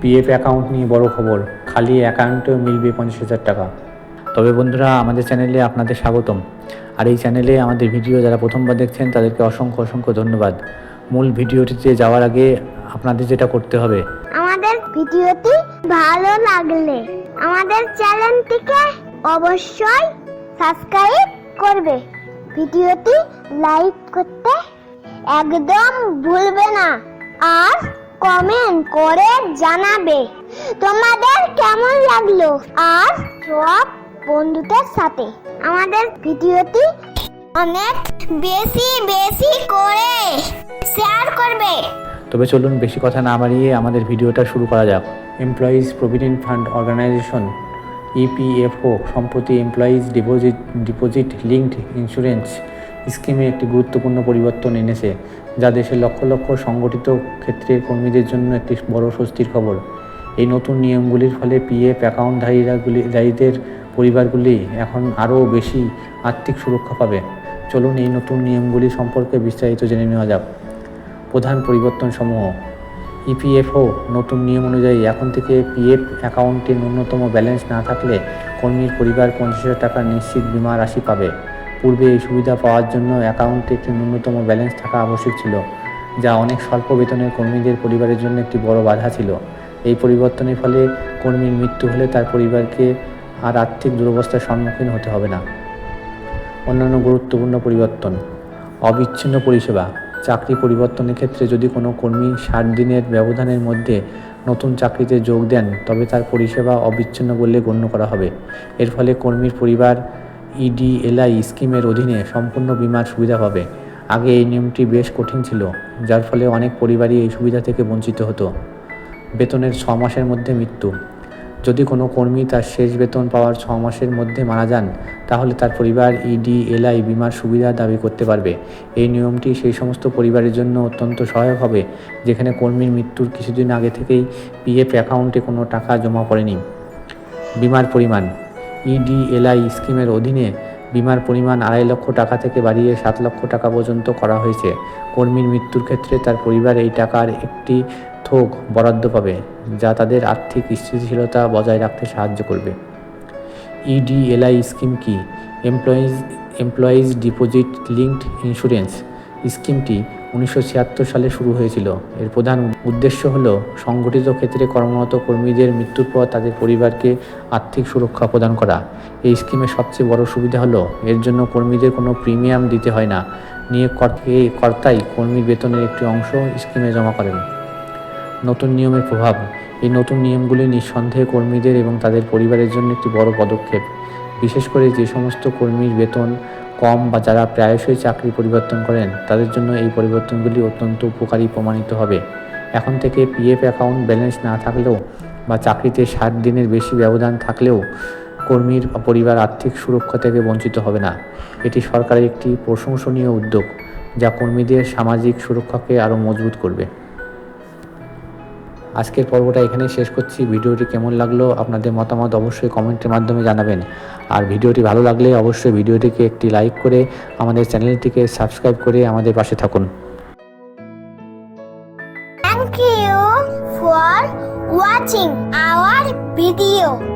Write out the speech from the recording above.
PF account নিয়ে বড় খবর। খালি অ্যাকাউন্টেও মিলবে পঞ্চাশ হাজার টাকা। তবে বন্ধুরা, আমাদের চ্যানেলে আপনাদের স্বাগতম। আর এই চ্যানেলে আমাদের ভিডিও যারা প্রথমবার দেখছেন, তাদেরকে অসংখ্য অসংখ্য ধন্যবাদ। মূল ভিডিওটিতে যাওয়ার আগে আপনাদের যেটা করতে হবে। আমাদের ভিডিওটি ভালো লাগলে আমাদের চ্যানেলটিকে অবশ্যই সাবস্ক্রাইব করবে। ভিডিওটি লাইক করতে একদম ভুলবে না। আর কমেন্ট করে জানাবে। তোমাদের কেমন লাগল? আর সব বন্ধুদের সাথে। আমাদের ভিডিওটি অনেক বেশি বেশি করে শেয়ার করবে। তবে চলুন বেশি কথা না বাড়িয়ে আমাদের ভিডিওটা শুরু করা যাক। Employees provident fund organisation EPFO সম্প্রতি employees deposit deposit linked insurance স্কিমে একটি গুরুত্বপূর্ণ পরিবর্তন এনেছে। যা দেশের লক্ষ লক্ষ সংগঠিত ক্ষেত্রের কর্মীদের জন্য একটি বড় স্বস্তির খবর। এই নতুন নিয়মগুলির ফলে পিএফ অ্যাকাউন্টধারীরাগুলি ধারীদের পরিবারগুলি এখন আরও বেশি আর্থিক সুরক্ষা পাবে। চলুন এই নতুন নিয়মগুলি সম্পর্কে বিস্তারিত জেনে নেওয়া যাক। প্রধান পরিবর্তনসমূহ। ইপিএফও নতুন নিয়ম অনুযায়ী এখন থেকে পিএফ অ্যাকাউন্টে ন্যূনতম ব্যালেন্স না থাকলে কর্মীর পরিবার পঞ্চাশ টাকার নিশ্চিত বিমা রাশি পাবে। পূর্বে এই সুবিধা পাওয়ার জন্য অ্যাকাউন্টে একটি ন্যূনতম ব্যালেন্স থাকা আবশ্যক ছিল, যা অনেক স্বল্প বেতনের কর্মীদের পরিবারের জন্য একটি বড় বাধা ছিল। এই পরিবর্তনের ফলে কর্মীর মৃত্যু হলে তার পরিবারকে আর আর্থিক দুরবস্থার সম্মুখীন হতে হবে না। অন্যান্য গুরুত্বপূর্ণ পরিবর্তন, অবিচ্ছিন্ন পরিষেবা। চাকরি পরিবর্তনের ক্ষেত্রে যদি কোনো কর্মী ষাট দিনের ব্যবধানের মধ্যে নতুন চাকরিতে যোগ দেন, তবে তার পরিষেবা অবিচ্ছিন্ন বলে গণ্য করা হবে। এর ফলে কর্মীর পরিবার ইডিএলআই স্কিমের অধীনে সম্পূর্ণ বিমার সুবিধা পাবে আগে এই নিয়মটি বেশ কঠিন ছিল, যার ফলে অনেক পরিবারই এই সুবিধা থেকে বঞ্চিত হতো। বেতনের ছ মাসের মধ্যে মৃত্যু। যদি কোনো কর্মী তার শেষ বেতন পাওয়ার ছ মাসের মধ্যে মারা যান, তাহলে তার পরিবার ইডিএলআই বিমার সুবিধা দাবি করতে পারবে। এই নিয়মটি সেই সমস্ত পরিবারের জন্য অত্যন্ত সহায়ক হবে, যেখানে কর্মীর মৃত্যুর কিছুদিন আগে থেকেই পিএফ অ্যাকাউন্টে কোনো টাকা জমা পড়েনি। বিমার পরিমাণ। ইডিএলআই স্কিমের অধীনে বিমার পরিমাণ আড়াই লক্ষ টাকা থেকে বাড়িয়ে সাত লক্ষ টাকা পর্যন্ত করা হয়েছে। কর্মীর মৃত্যুর ক্ষেত্রে তার পরিবার এই টাকার একটি থোক বরাদ্দ পাবে, যা তাদের আর্থিক স্থিতিশীলতা বজায় রাখতে সাহায্য করবে। ইডিএলআই স্কিম কি? Employees employees deposit linked insurance স্কিমটি উনিশশো ছিয়াত্তর সালে শুরু হয়েছিল। এর প্রধান উদ্দেশ্য হল, সংগঠিত ক্ষেত্রে কর্মরত কর্মীদের মৃত্যুর পর তাদের পরিবারকে আর্থিক সুরক্ষা প্রদান করা। এই স্কিমের সবচেয়ে বড় সুবিধা হলো, এর জন্য কর্মীদের কোনো প্রিমিয়াম দিতে হয় না। নিয়োগ কর্তাই কর্মীর বেতনের একটি অংশ স্কিমে জমা করেন। নতুন নিয়মের প্রভাব। এই নতুন নিয়মগুলি নিঃসন্দেহে কর্মীদের এবং তাদের পরিবারের জন্য একটি বড় পদক্ষেপ। বিশেষ করে যে সমস্ত কর্মীর বেতন কম বা যারা প্রায়শই চাকরি পরিবর্তন করেন, তাদের জন্য এই পরিবর্তনগুলি অত্যন্ত উপকারী প্রমাণিত হবে। এখন থেকে পিএফ অ্যাকাউন্ট ব্যালেন্স না থাকলেও বা চাকরিতে ষাট দিনের বেশি ব্যবধান থাকলেও কর্মীর পরিবার আর্থিক সুরক্ষা থেকে বঞ্চিত হবে না। এটি সরকারের একটি প্রশংসনীয় উদ্যোগ, যা কর্মীদের সামাজিক সুরক্ষাকে আরও মজবুত করবে। আজকের পর্বটা এখানেই শেষ করছি। ভিডিওটি কেমন লাগল আপনাদের মতামত অবশ্যই কমেন্টের মাধ্যমে জানাবেন। আর ভিডিওটি ভালো লাগলে অবশ্যই ভিডিওটিকে একটি লাইক করে আমাদের চ্যানেলটিকে সাবস্ক্রাইব করে আমাদের পাশে থাকুন thank you for watching our video.